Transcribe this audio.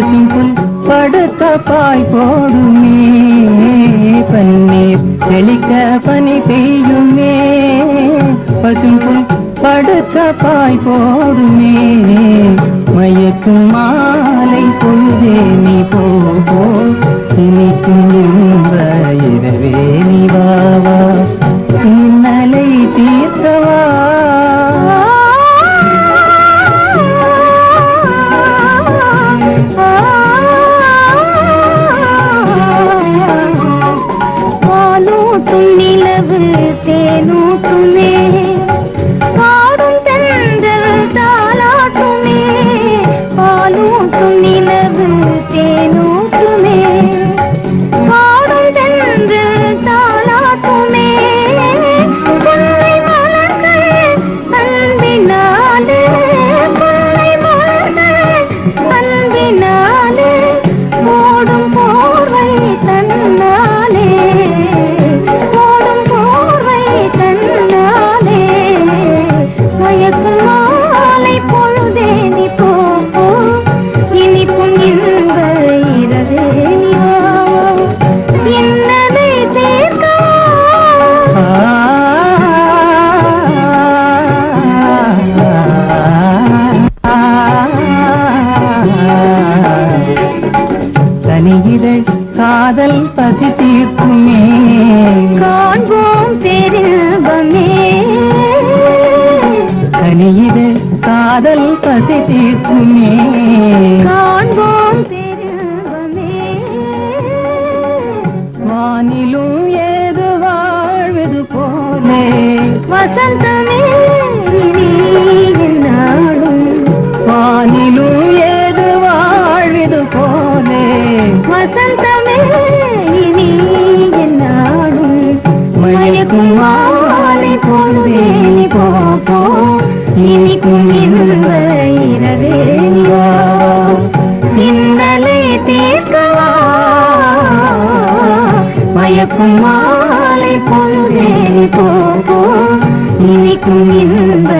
பசும்புல் படுத்த பாய் போடுமே பன்னீர் தெளிக்க பனி பெய்யுமே பசும்புல் படுத்த பாய் போடுமே மயக்கும் மாலை பொழுதே நீ போ போ. இனிக்கும் இன்ப பாலூட்டும் நிலவு தேனூட்டுமே. பாடும் தென்றல் தாளாட்டுமே. பாலூட்டும் பசி தீர்க்குமே. காண்போம் பெருபமே தனியிதழ் காதல் பசி தீர்க்குமே. காண்போம் பெருபமே வானிலும் ஏது வாழ்வது போலே. வசந்தமே என்னாடும் வானிலும் ஏது வாழ்வது போலே. வசந்தமே மயக்கும் பொழுதேனி போப்போ இனிக்கும் இன்ப இரவே இன்னலை தீர்க்கவா. மயக்கும் மாலை பொழுதே போ இனிக்கும் இந்த